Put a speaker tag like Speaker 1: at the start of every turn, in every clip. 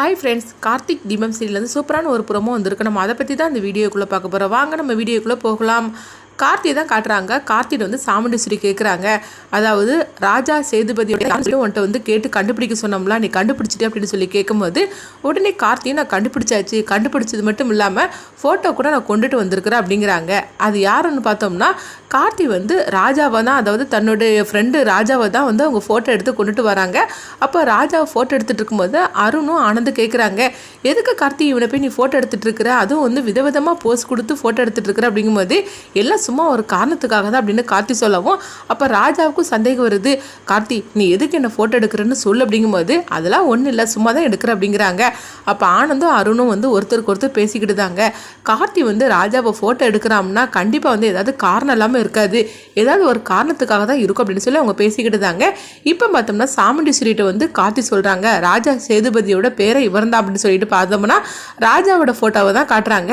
Speaker 1: Hi friends Karthik தீபம் சீரியல்லேருந்து சூப்பரான ஒரு புறமும் வந்திருக்கு. நம்ம அதை பற்றி தான் இந்த வீடியோக்குள்ளே பார்க்க போகிறோம் வாங்க நம்ம வீடியோக்குள்ளே போகலாம். கார்த்தி தான் காட்டுறாங்க. கார்த்திட்டு வந்து சாமுண்டீஸ்வரி கேட்குறாங்க அதாவது ராஜா சேதுபதியோட உன்ட்ட வந்து கேட்டு கண்டுபிடிக்க சொன்னோம்ல நீ கண்டுபிடிச்சிட்டு அப்படின்னு சொல்லி கேட்கும்போது உடனே கார்த்தியை நான் கண்டுபிடிச்சாச்சு. கண்டுபிடிச்சது மட்டும் இல்லாமல் ஃபோட்டோ கூட நான் கொண்டுட்டு வந்திருக்கிறேன் அப்படிங்கிறாங்க. அது யாருன்னு பார்த்தோம்னா கார்த்தி வந்து ராஜாவை தான் அதாவது தன்னுடைய ஃப்ரெண்டு ராஜாவை தான் வந்து அவங்க ஃபோட்டோ எடுத்து கொண்டுட்டு வராங்க. அப்போ ராஜாவை ஃபோட்டோ எடுத்துகிட்டு இருக்கும்போது அருணும் ஆனந்து கேட்குறாங்க எதுக்கு கார்த்தி இவனை போய் நீ ஃபோட்டோ எடுத்துகிட்டு இருக்கிற? அதுவும் வந்து விதவிதமாக போஸ் கொடுத்து ஃபோட்டோ எடுத்துகிட்டு இருக்கிற? அப்படிங்கும்போது எல்லாம் சும்மா ஒரு காரணத்துக்காக தான் அப்படின்னு கார்த்தி சொல்லவும் அப்போ ராஜாவுக்கும் சந்தேகம் வருது. கார்த்தி நீ எதுக்கு என்ன ஃபோட்டோ எடுக்கிறேன்னு சொல்லு அப்படிங்கும்போது அதெல்லாம் ஒன்றும் இல்லை சும்மா தான் எடுக்கிற அப்படிங்கிறாங்க. அப்போ ஆனந்தும் அருணும் வந்து ஒருத்தருக்கு ஒருத்தர் பேசிக்கிட்டு தாங்க. கார்த்தி வந்து ராஜாவை ஃபோட்டோ எடுக்கிறாம்னா கண்டிப்பாக வந்து ஏதாவது காரணம் இல்லாமல் இருக்காது. ஏதாவது ஒரு காரணத்துக்காக தான் இருக்கும் அப்படின்னு சொல்லி அவங்க பேசிக்கிட்டு தாங்க. இப்போ பார்த்தோம்னா சாமுண்டீஸ்வரிட்ட வந்து கார்த்தி சொல்கிறாங்க ராஜா சேதுபதியோட பேரை இவர்தான் அப்படின்னு சொல்லிட்டு பார்த்தோம்னா ராஜாவோட ஃபோட்டோவை தான் காட்டுறாங்க.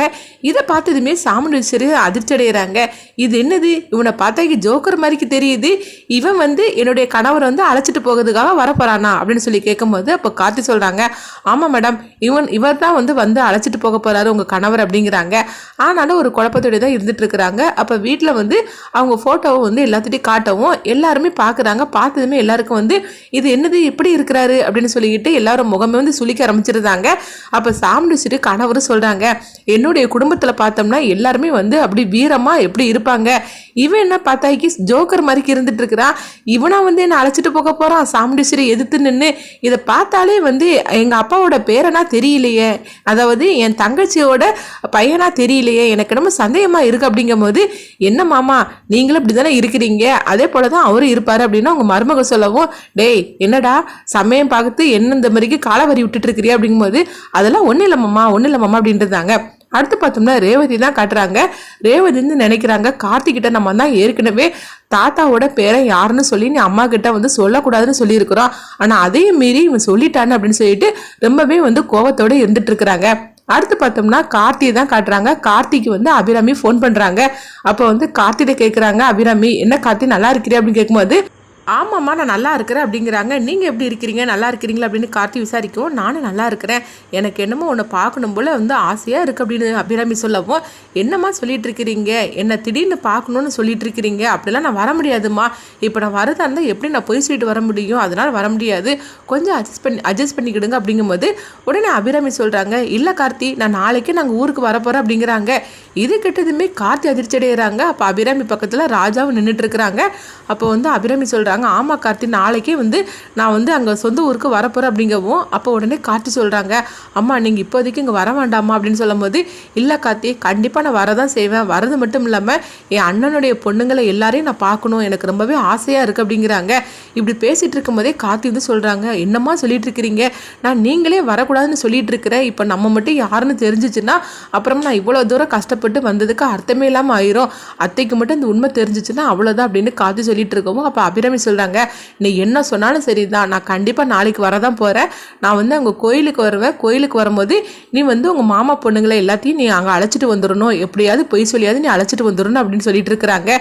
Speaker 1: இதை பார்த்ததுமே சாமுண்டீஸ்வரி அதிர்ச்சி அடைகிறாங்க இது என்னது? இவனை பார்த்தா ஜோக்கர் மாதிரிக்கு தெரியுது. இவன் வந்து என்னுடைய கணவர் வந்து அழைச்சிட்டு போகிறதுக்காக வரப்போறானா அப்படின்னு சொல்லி கேட்கும்போது அப்போ கார்த்தி சொல்கிறாங்க ஆமாம் மேடம் இவன் இவர் தான் வந்து வந்து அழைச்சிட்டு போக போகிறாரு உங்கள் கணவர் அப்படிங்கிறாங்க. ஆனாலும் ஒரு குழப்பத்தோடய தான் இருந்துட்டு இருக்கிறாங்க. அப்போ வீட்டில் வந்து அவங்க ஃபோட்டோவை வந்து எல்லாத்துட்டையும் காட்டவும் எல்லாருமே பார்க்குறாங்க. பார்த்ததுமே எல்லாருக்கும் வந்து இது என்னது? எப்படி இருக்கிறாரு அப்படின்னு சொல்லிக்கிட்டு எல்லாரும் முகமே வந்து சுளிக்க ஆரம்பிச்சிருந்தாங்க அப்போ சாமுண்டிச்சிட்டு கணவரும் சொல்கிறாங்க என்னுடைய குடும்பத்தில் பார்த்தோம்னா எல்லாருமே வந்து அப்படி வீரமாக எப்படி இருப்பாங்க. இவன் என்ன பார்த்தாக்கி ஜோக்கர் மாதிரி இருந்துட்டு இருக்கிறான் இவனா வந்து என்ன அழைச்சிட்டு போக போகிறான் சாமுண்டீஸ்வரி எதிர்த்து நின்று இதை பார்த்தாலே வந்து எங்கள் அப்பாவோட பேரனா தெரியலையே. அதாவது என் தங்கச்சியோட பையனா தெரியலையே. எனக்கு நம்ம சந்தேகமாக இருக்கு அப்படிங்கும்போது என்ன மாமா நீங்களும் இப்படி தானே இருக்கிறீங்க? அதே போல தான் அவரும் இருப்பார் அப்படின்னு அவங்க மருமக சொல்லவும் டேய் என்னடா சமயம் பார்த்து என்ன இந்த மாதிரிக்கு காலவரி விட்டுட்டு இருக்கிறியா? அப்படிங்கும்போது அதெல்லாம் ஒன்றும் இல்லை மாமா ஒன்றும் இல்லை மாமா அப்படின்றதாங்க அடுத்து பார்த்தோம்னா ரேவதி தான் காட்டுறாங்க. ரேவதின்னு நினைக்கிறாங்க. கார்த்திகிட்ட நம்ம தான் ஏற்கனவே தாத்தாவோட பேரை யாருன்னு சொல்லி நீ அம்மா கிட்ட வந்து சொல்லக்கூடாதுன்னு சொல்லியிருக்கிறோம். ஆனால் அதையும் மீறி இவன் சொல்லிட்டான்னு அப்படின்னு சொல்லிட்டு ரொம்பவே வந்து கோவத்தோடு இருந்துட்டு இருக்கிறாங்க அடுத்து பார்த்தோம்னா கார்த்தியை தான் காட்டுறாங்க. கார்த்திக்கு வந்து அபிராமி ஃபோன் பண்ணுறாங்க அப்போ வந்து கார்த்திகிட்ட கேட்குறாங்க அபிராமி என்ன கார்த்தி நல்லா இருக்கிறியா? அப்படின்னு கேட்கும்போது ஆமாம்மா நான் நல்லா இருக்கிறேன் அப்படிங்கிறாங்க. நீங்கள் எப்படி இருக்கிறீங்க? நல்லா இருக்கிறீங்களா அப்படின்னு கார்த்தி விசாரிக்கவும் நானும் நல்லா இருக்கிறேன். எனக்கு என்னமோ உன்னை பார்க்கணும் போல் வந்து ஆசையாக இருக்குது அப்படின்னு அபிராமி சொல்லவும் என்னம்மா சொல்லிட்டு இருக்கிறீங்க? என்னை திடீர்னு பார்க்கணுன்னு சொல்லிட்டு இருக்கிறீங்க. அப்படிலாம் நான் வர முடியாதும்மா. இப்போ நான் வரதா இருந்தால் எப்படி நான் போய் சொல்லிட்டு வர முடியும்? அதனால் வர முடியாது. கொஞ்சம் அட்ஜஸ்ட் பண்ணி அட்ஜஸ்ட் பண்ணிக்கிடுங்க அப்படிங்கும்போது உடனே அபிராமி சொல்கிறாங்க இல்லை கார்த்தி நான் நாளைக்கே நாங்கள் ஊருக்கு வரப்போகிறோம் அப்படிங்கிறாங்க. இது கெட்டதுமே கார்த்தி அதிர்ச்சி அடைகிறாங்க அப்போ அபிராமி பக்கத்தில் ராஜாவும் நின்றுட்டு இருக்கிறாங்க. அப்போ வந்து அபிராமி சொல்கிறாங்க ஆமாம் கார்த்தி நாளைக்கே வந்து நான் வந்து அங்கே சொந்த ஊருக்கு வரப்போகிறேன் அப்படிங்கவும் அப்போ உடனே கார்த்தி சொல்கிறாங்க அம்மா நீங்கள் இப்போதைக்கு இங்கே வர வேண்டாமா அப்படின்னு சொல்லும்போது இல்லை கார்த்தி கண்டிப்பாக நான் வரதான் செய்வேன். வரது மட்டும் இல்லாமல் என் அண்ணனுடைய பொண்ணுங்களை எல்லாரையும் நான் பார்க்கணும். எனக்கு ரொம்பவே ஆசையாக இருக்குது அப்படிங்கிறாங்க. இப்படி பேசிகிட்டு இருக்கும்போதே கார்த்தி வந்து சொல்கிறாங்க என்னம்மா சொல்லிட்டு இருக்கிறீங்க? நான் நீங்களே வரக்கூடாதுன்னு சொல்லிட்டு இருக்கிறேன். இப்போ நம்ம மட்டும் யாருன்னு தெரிஞ்சிச்சுன்னா அப்புறம் நான் இவ்வளோ தூரம் கஷ்டப்பட்டு வந்ததுக்கு அர்த்தமே இல்லாமல் ஆயிரும். அத்தைக்கு மட்டும் இந்த உண்மை தெரிஞ்சிச்சுன்னா அவ்வளோதான் அப்படின்னு கார்த்தி சொல்லிட்டு இருக்கவும் அப்போ அபிராமி சொல்கிறாங்க நீ என்ன சொன்னாலும் சரிதான். நான் கண்டிப்பாக நாளைக்கு வரதான் போகிறேன் நான் வந்து அங்கே கோயிலுக்கு வருவேன். கோயிலுக்கு வரும்போது நீ வந்து உங்கள் மாமா பொண்ணுங்களை எல்லாத்தையும் நீ அங்கே அழைச்சிட்டு வந்துடணும். எப்படியாவது பொய் சொல்லியாவது நீ அழைச்சிட்டு வந்துடணும் அப்படின்னு சொல்லிட்டு இருக்கிறாங்க.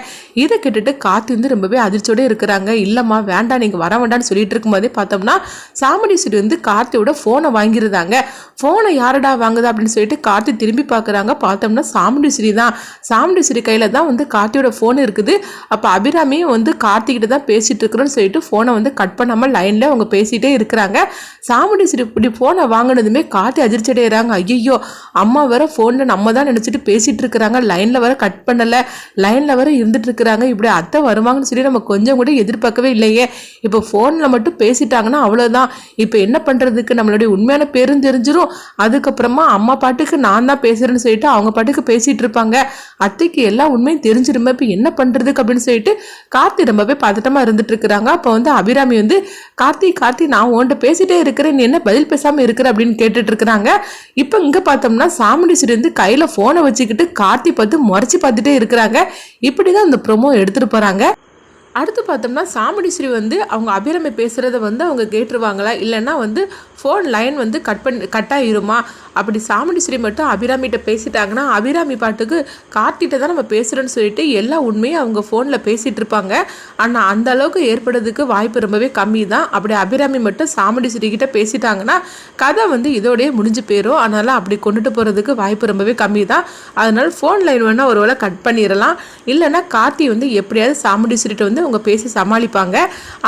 Speaker 1: இதை கேட்டுட்டு காத்து வந்து ரொம்பவே அதிர்ச்சியோட இருக்கிறாங்க. இல்லைம்மா வேண்டாம் நீங்கள் வர வேண்டாம்னு சொல்லிட்டு இருக்கும்போதே பார்த்தோம்னா சாமுண்டீஸ்வரி வந்து கார்த்தியோட ஃபோனை வாங்கியிருந்தாங்க. ஃபோனை யாரடா வாங்குதா அப்படின்னு சொல்லிட்டு கார்த்தி திரும்பி பார்க்குறாங்க. பார்த்தோம்னா சாமுண்டீஸ்வரி தான். சாமுண்டீஸ்வரி கையில் தான் வந்து கார்த்தியோட ஃபோன் இருக்குது. அப்போ அபிராமியும் வந்து கார்த்திகிட்ட தான் பேசிட்டு இருக்கிறோன்னு சொல்லிட்டு ஃபோனை வந்து கட் பண்ணாமல் லைனில் அவங்க பேசிகிட்டே இருக்கிறாங்க. சாமுண்டீஸ்வரி இப்படி ஃபோனை வாங்கினதுமே காட்டி அதிர்ச்சி அடைகிறாங்க ஐயோ அம்மா வேற ஃபோனில் நம்ம தான் நினச்சிட்டு பேசிட்டு இருக்கிறாங்க லைனில் வர கட் பண்ணலை. லைனில் வர இருந்துட்டு இருக்கிறாங்க இப்படி அத்தை வருவாங்கன்னு சொல்லி நம்ம கொஞ்சம் கூட எதிர்பார்க்கவே இல்லையே. இப்போ ஃபோனில் மட்டும் பேசிட்டாங்கன்னா அவ்வளோதான் இப்போ என்ன பண்ணுறதுக்கு நம்மளுடைய உண்மையான பேரும் தெரிஞ்சிடும் அதுக்கப்புறமா அம்மா பாட்டுக்கு நான் தான் பேசுகிறேன்னு சொல்லிட்டு அவங்க பாட்டுக்கு பேசிகிட்டு இருப்பாங்க அத்தைக்கு எல்லா உண்மையும் தெரிஞ்சிருமே. இப்போ என்ன பண்ணுறதுக்கு அப்படின்னு சொல்லிட்டு கார்த்தி ரொம்பவே பதட்டமாக இருந்துட்டு இருக்கிறாங்க. அப்போ வந்து அபிராமி வந்து கார்த்தி கார்த்தி நான் உன்கிட்ட பேசிட்டே இருக்கிறேன். நீ என்ன பதில் பேசாமல் இருக்கிற? அப்படின்னு கேட்டுட்டு இருக்கிறாங்க. இப்போ இங்கே பார்த்தோம்னா சாமுண்டீஸ்வரி வந்து கையில் ஃபோனை வச்சுக்கிட்டு கார்த்தி பார்த்து முறைச்சி பார்த்துட்டே இருக்கிறாங்க. இப்படி தான் இந்த ப்ரொமோ எடுத்துகிட்டு போகிறாங்க அடுத்து பார்த்தோம்னா சாமுண்டீஸ்வரி வந்து அவங்க அபிராமி பேசுகிறத வந்து அவங்க கேட்டுருவாங்களா? இல்லைன்னா வந்து ஃபோன் லைன் வந்து கட் பண்ணி கட் ஆகிருமா அப்படி சாமுண்டீஸ்வரி மட்டும் அபிராமிகிட்ட பேசிட்டாங்கன்னா அபிராமி பாட்டுக்கு கார்த்திகிட்ட தான் நம்ம பேசுகிறோன்னு சொல்லிட்டு எல்லா உண்மையும் அவங்க ஃபோனில் பேசிகிட்டு இருப்பாங்க. ஆனால் அந்த அளவுக்கு ஏற்படுறதுக்கு வாய்ப்பு ரொம்பவே கம்மி தான் அப்படி அபிராமி மட்டும் சாமுண்டீஸ்வரி கிட்ட பேசிட்டாங்கன்னா கதை வந்து இதோடய முடிஞ்சு போயிடும் அதனால் அப்படி கொண்டுட்டு போகிறதுக்கு வாய்ப்பு ரொம்பவே கம்மி தான் அதனால் ஃபோன் லைன் வேணால் ஒரு வேளை கட் பண்ணிடலாம் இல்லைன்னா கார்த்தி வந்து எப்படியாவது சாமுண்டீஸ்வரிட்ட வந்து அவங்க பேசி சமாளிப்பாங்க.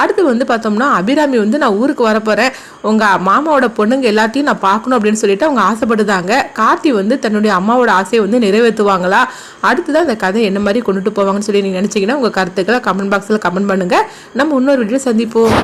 Speaker 1: அடுத்து வந்து பார்த்தோம்னா அபிராமி வந்து நான் ஊருக்கு வரப்போகிறேன் உங்கள் மாமாவோட பொண்ணுங்க எல்லாத்தையும் நான் பார்க்கணும் அப்படின்னு சொல்லிட்டு அவங்க ஆசைப்படுதாங்க. கார்த்தி வந்து தன்னுடைய அம்மாவோட ஆசையை வந்து நிறைவேற்றுவாங்களா? அடுத்ததான் அந்த கதை என்ன மாதிரி கொண்டுட்டு போவாங்கன்னு சொல்லி நீங்கள் நினச்சிங்கன்னா உங்கள் கருத்துக்களை கமெண்ட் பாக்ஸில் கமெண்ட் பண்ணுங்கள் நம்ம இன்னொரு வீடியோ சந்திப்போம்.